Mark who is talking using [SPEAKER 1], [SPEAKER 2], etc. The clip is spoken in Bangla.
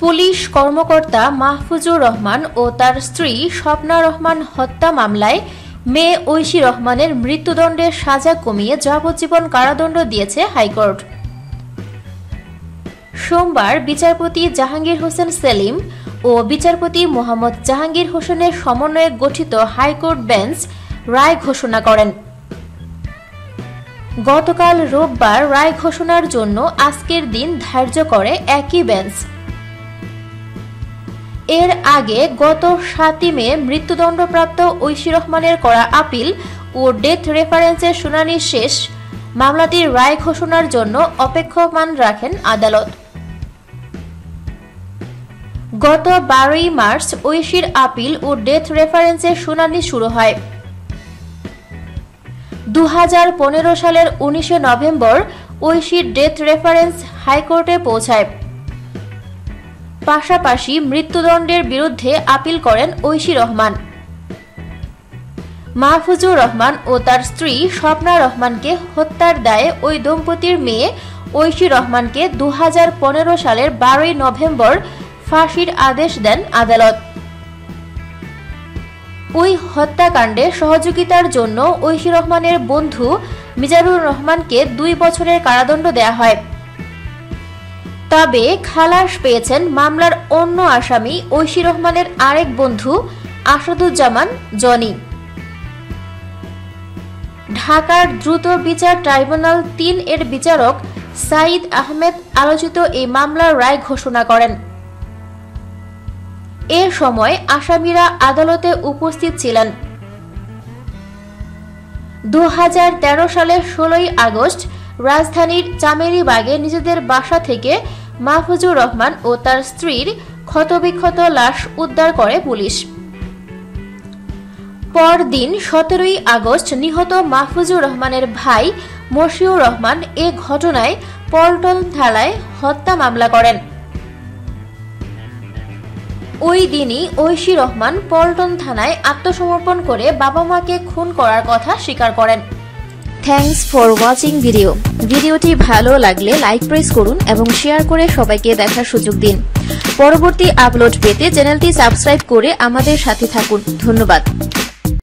[SPEAKER 1] পুলিশ কর্মকর্তা মাহফুজুর রহমান ও তার স্ত্রী স্বপ্না রহমান হত্যা মামলায় মেয়ে ঐশী রহমানের মৃত্যুদণ্ডের সাজা কমিয়ে যাবজ্জীবন কারাদণ্ড দিয়েছে হাইকোর্ট। সোমবার বিচারপতি জাহাঙ্গীর হোসেন সেলিম ও বিচারপতি মোহাম্মদ জাহাঙ্গীর হোসেনের সমন্বয়ে গঠিত হাইকোর্ট বেঞ্চ রায় ঘোষণা করেন। গতকাল রোববার রায় ঘোষণার জন্য আজকের দিন ধার্য করে একই বেঞ্চ। এর আগে গত সাতই মে মৃত্যুদণ্ডপ্রাপ্ত ঐশী রহমানের করা আপিল ও ডেথ রেফারেন্সের শুনানি শেষ মামলাটির রায় ঘোষণার জন্য অপেক্ষমান রাখেন আদালত। গত বারোই মার্চ ঐশীর আপিল ও ডেথ রেফারেন্সের শুনানি শুরু হয়। দু হাজার পনেরো সালের উনিশে নভেম্বর ঐশীর ডেথ রেফারেন্স হাইকোর্টে পৌঁছায়। পাশাপাশি মৃত্যুদণ্ডের বিরুদ্ধে আপিল করেন ঐশী রহমান। মাহফুজুর রহমান ও তার স্ত্রী স্বপ্না রহমানকে হত্যার দায়ে ওই দম্পতির মেয়ে ঐশী রহমানকে দু হাজার পনেরো সালের বারোই নভেম্বর ফাঁসির আদেশ দেন আদালত। ওই হত্যাকাণ্ডে সহযোগিতার জন্য ঐশী রহমানের বন্ধু মিজারুর রহমানকে দুই বছরের কারাদণ্ড দেয়া হয়। তবে খালাস পেয়েছেন মামলার অন্য আসামি ঐশী রহমানের আরেক বন্ধু আসাদুজ্জামান জনি। ঢাকার দ্রুত বিচার ট্রাইব্যুনাল তিন এর বিচারক সাইদ আহমেদ আলোচিত এই মামলার রায় ঘোষণা করেন। এ সময় আসামিরা আদালতে উপস্থিত ছিলেন। দুহাজার তেরো সালের ষোলোই আগস্ট রাজধানীর চামেরিবাগে নিজেদের বাসা থেকে মাহফুজুর রহমান ও তার স্ত্রীর ক্ষতবিক্ষত লাশ উদ্ধার করে পুলিশ। পরদিন সতেরোই আগস্ট নিহত মাহফুজুর রহমানের ভাই মশিউর রহমান এ ঘটনায় পল্টন থানায় হত্যা মামলা করেন। ওই দিনই ঐশী রহমান পল্টন থানায় আত্মসমর্পণ করে বাবা মাকে খুন করার কথা স্বীকার করেন। Thanks for watching video. ভিডিওটি ভালো লাগলে লাইক প্রেস করুন এবং শেয়ার করে সবাইকে দেখার সুযোগ দিন। পরবর্তী আপলোড পেতে চ্যানেলটি সাবস্ক্রাইব করে আমাদের সাথে থাকুন। ধন্যবাদ।